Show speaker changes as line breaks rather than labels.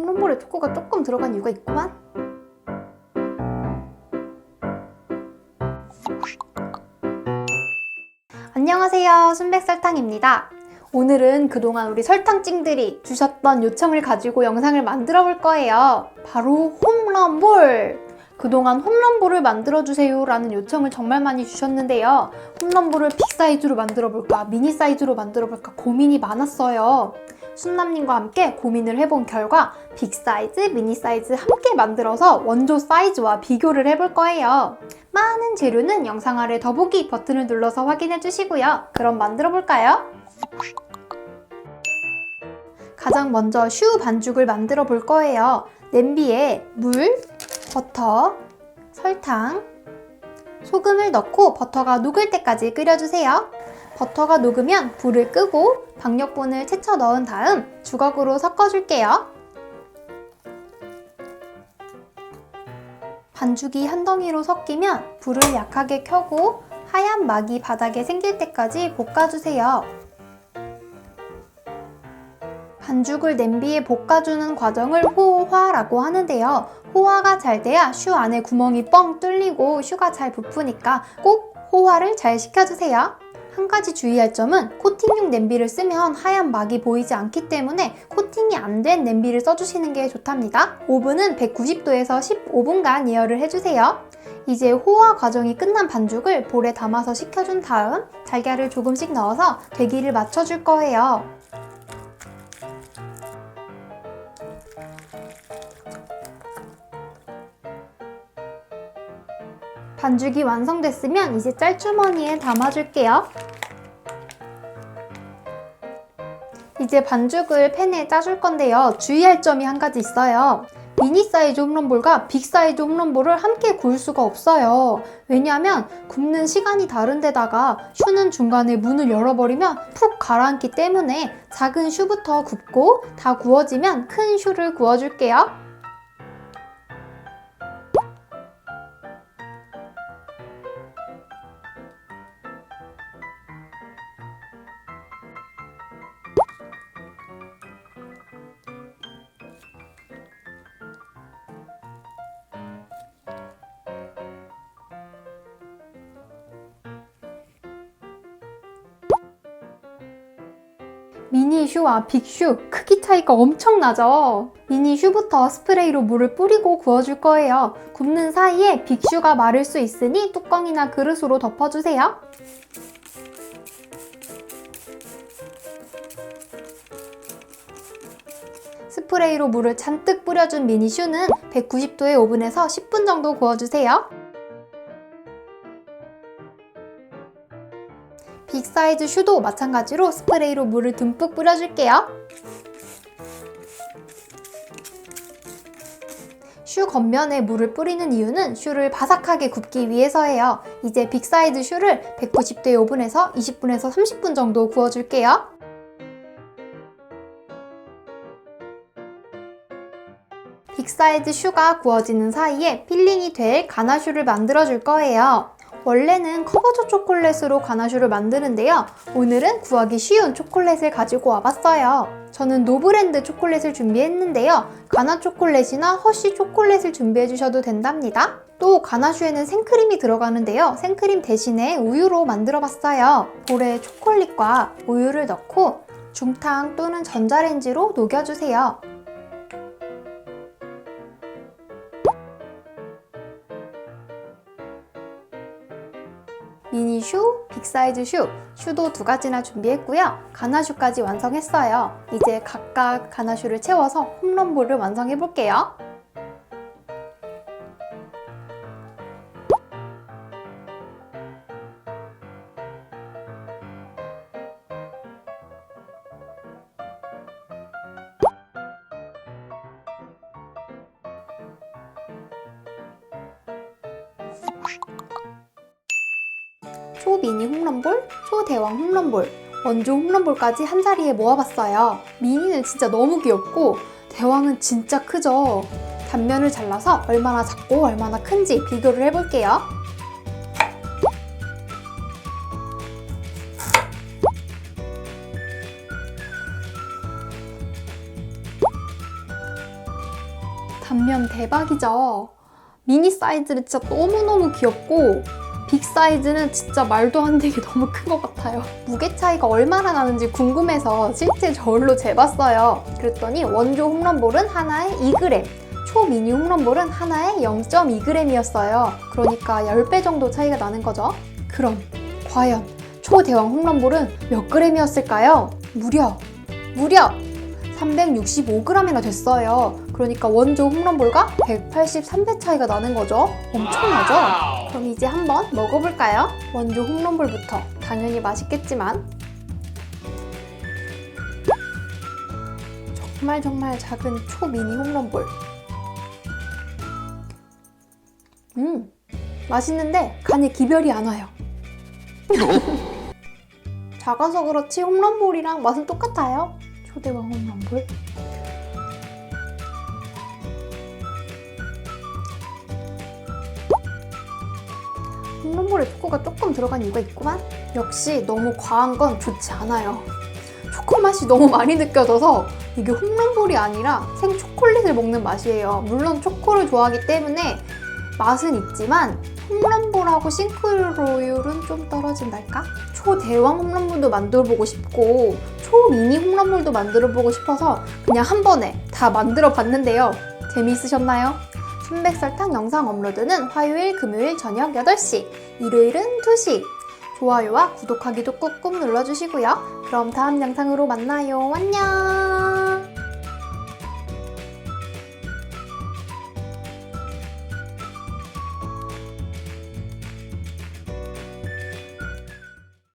홈런볼에 초코가 조금 들어간 이유가 있구만. 안녕하세요. 순백설탕입니다. 오늘은 그동안 우리 설탕찡들이 주셨던 요청을 가지고 영상을 만들어 볼 거예요. 바로 홈런볼! 그동안 홈런볼을 만들어주세요 라는 요청을 정말 많이 주셨는데요. 홈런볼을 빅 사이즈로 만들어 볼까, 미니 사이즈로 만들어 볼까 고민이 많았어요. 순남님과 함께 고민을 해본 결과 빅 사이즈, 미니 사이즈 함께 만들어서 원조 사이즈와 비교를 해볼 거예요. 많은 재료는 영상 아래 더보기 버튼을 눌러서 확인해 주시고요. 그럼 만들어 볼까요? 가장 먼저 슈 반죽을 만들어 볼 거예요. 냄비에 물, 버터, 설탕, 소금을 넣고 버터가 녹을 때까지 끓여주세요. 버터가 녹으면 불을 끄고 박력분을 채쳐 넣은 다음 주걱으로 섞어줄게요. 반죽이 한 덩이로 섞이면 불을 약하게 켜고 하얀 막이 바닥에 생길 때까지 볶아주세요. 반죽을 냄비에 볶아주는 과정을 호화라고 하는데요. 호화가 잘 돼야 슈 안에 구멍이 뻥 뚫리고 슈가 잘 부푸니까 꼭 호화를 잘 시켜주세요. 한 가지 주의할 점은 코팅용 냄비를 쓰면 하얀 막이 보이지 않기 때문에 코팅이 안 된 냄비를 써주시는 게 좋답니다. 오븐은 190도에서 15분간 예열을 해주세요. 이제 호화 과정이 끝난 반죽을 볼에 담아서 식혀준 다음 달걀을 조금씩 넣어서 되기를 맞춰줄 거예요. 반죽이 완성됐으면 이제 짤주머니에 담아줄게요. 이제 반죽을 팬에 짜줄 건데요. 주의할 점이 한 가지 있어요. 미니 사이즈 홈런볼과 빅 사이즈 홈런볼을 함께 구울 수가 없어요. 왜냐하면 굽는 시간이 다른데다가 슈는 중간에 문을 열어버리면 푹 가라앉기 때문에 작은 슈부터 굽고 다 구워지면 큰 슈를 구워줄게요. 미니 슈와 빅슈 크기 차이가 엄청나죠? 미니 슈부터 스프레이로 물을 뿌리고 구워줄 거예요. 굽는 사이에 빅 슈가 마를 수 있으니 뚜껑이나 그릇으로 덮어주세요. 스프레이로 물을 잔뜩 뿌려준 미니 슈는 190도의 오븐에서 10분 정도 구워주세요. 빅 사이즈 슈도 마찬가지로 스프레이로 물을 듬뿍 뿌려줄게요. 슈 겉면에 물을 뿌리는 이유는 슈를 바삭하게 굽기 위해서예요. 이제 빅 사이즈 슈를 190도의 오븐에서 20분에서 30분 정도 구워줄게요. 빅 사이즈 슈가 구워지는 사이에 필링이 될 가나슈를 만들어 줄 거예요. 원래는 커버조 초콜릿으로 가나슈를 만드는데요. 오늘은 구하기 쉬운 초콜릿을 가지고 와봤어요. 저는 노브랜드 초콜릿을 준비했는데요. 가나 초콜릿이나 허쉬 초콜릿을 준비해 주셔도 된답니다. 또 가나슈에는 생크림이 들어가는데요. 생크림 대신에 우유로 만들어 봤어요. 볼에 초콜릿과 우유를 넣고 중탕 또는 전자레인지로 녹여주세요. 미니 슈, 빅 사이즈 슈, 슈도 두 가지나 준비했고요. 가나슈까지 완성했어요. 이제 각각 가나슈를 채워서 홈런볼을 완성해 볼게요. 초미니 홈런볼, 초대왕 홈런볼, 원조 홈런볼까지 한 자리에 모아봤어요. 미니는 진짜 너무 귀엽고 대왕은 진짜 크죠. 단면을 잘라서 얼마나 작고 얼마나 큰지 비교를 해볼게요. 단면 대박이죠. 미니 사이즈는 진짜 너무너무 귀엽고 빅 사이즈는 진짜 말도 안 되게 너무 큰 것 같아요. 무게 차이가 얼마나 나는지 궁금해서 실제 저울로 재봤어요. 그랬더니 원조 홈런볼은 하나에 2g, 초미니 홈런볼은 하나에 0.2g이었어요. 그러니까 10배 정도 차이가 나는 거죠. 그럼 과연 초대왕 홈런볼은 몇 g이었을까요? 무려 무려 365g이나 됐어요. 그러니까 원조 홈런볼과 183배 차이가 나는 거죠. 엄청나죠? 그럼 이제 한번 먹어볼까요? 원조 홈런볼부터. 당연히 맛있겠지만. 정말 정말 작은 초미니 홈런볼. 음 맛있는데 간에 기별이 안 와요. 작아서 그렇지 홈런볼이랑 맛은 똑같아요. 초대왕 홈런볼 홈런볼에 초코가 조금 들어간 이유가 있구만 역시 너무 과한 건 좋지 않아요 초코 맛이 너무 많이 느껴져서 이게 홈런볼이 아니라 생 초콜릿을 먹는 맛이에요 물론 초코를 좋아하기 때문에 맛은 있지만 홈런볼하고 싱크로율은 좀 떨어진달까? 초대왕 홈런볼도 만들어보고 싶고 초미니 홈런볼도 만들어보고 싶어서 그냥 한 번에 다 만들어 봤는데요. 재미있으셨나요? 순백설탕 영상 업로드는 화요일, 금요일 저녁 8시, 일요일은 2시. 좋아요와 구독하기도 꾹꾹 눌러주시고요. 그럼 다음 영상으로 만나요. 안녕!